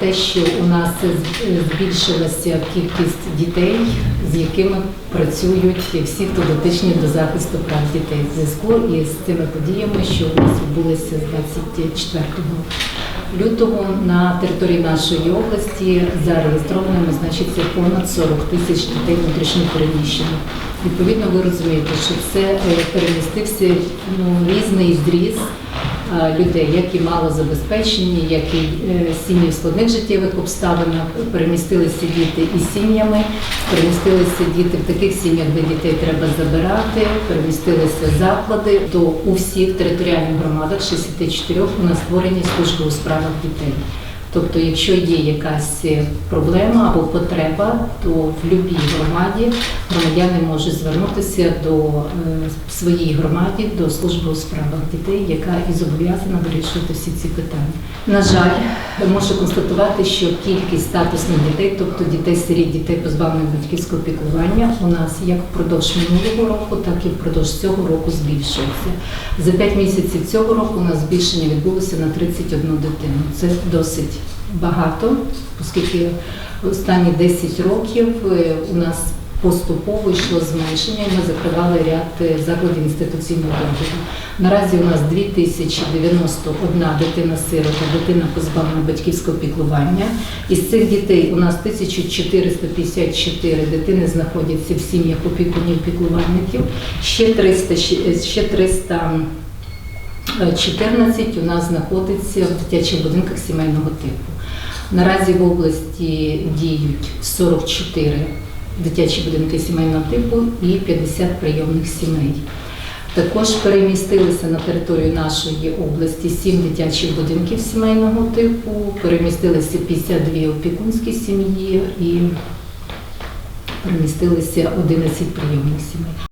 Те, що у нас збільшилася кількість дітей, з якими працюють всі, хто дотичні до захисту прав дітей в зв'язку із цими подіями, що у нас відбулися з 24 лютого на території нашої області зареєстровано значиться понад 40 тисяч дітей внутрішньо переміщених. Відповідно, ви розумієте, що це е, перемістився ну, різний зріз людей, як і малозабезпечені, як і е, сім'ї в складних життєвих обставинах. Перемістилися діти із сім'ями, перемістилися діти в таких сім'ях, де дітей треба забирати, перемістилися заклади. То у всіх територіальних громадах 64 у нас створені служби у справах дітей. Тобто, якщо є якась проблема або потреба, то в будь-якій громаді громадяни можуть звернутися до е, своїй громаді, до служби у справах дітей, яка і зобов'язана вирішувати всі ці питання. На жаль, можу констатувати, що кількість статусних дітей, тобто дітей сиріт, дітей позбавлених батьківського піклування, у нас як впродовж минулого року, так і впродовж цього року збільшується. За 5 місяців цього року у нас збільшення відбулося на 31 дитину. Це досить багато, оскільки останні 10 років е, у нас поступово йшло зменшення, і ми закривали ряд е, закладів інституційного догляду. Наразі у нас 2091 дитина-сирота, дитина позбавлена батьківського піклування. Із цих дітей у нас 1454 дитини знаходяться в сім'ях опікунів піклувальників, ще 300, ще- ще 300 14 у нас знаходиться в дитячих будинках сімейного типу. Наразі в області діють 44 дитячі будинки сімейного типу і 50 прийомних сімей. Також перемістилися на територію нашої області 7 дитячих будинків сімейного типу, перемістилися 52 опікунські сім'ї і перемістилися 11 прийомних сімей.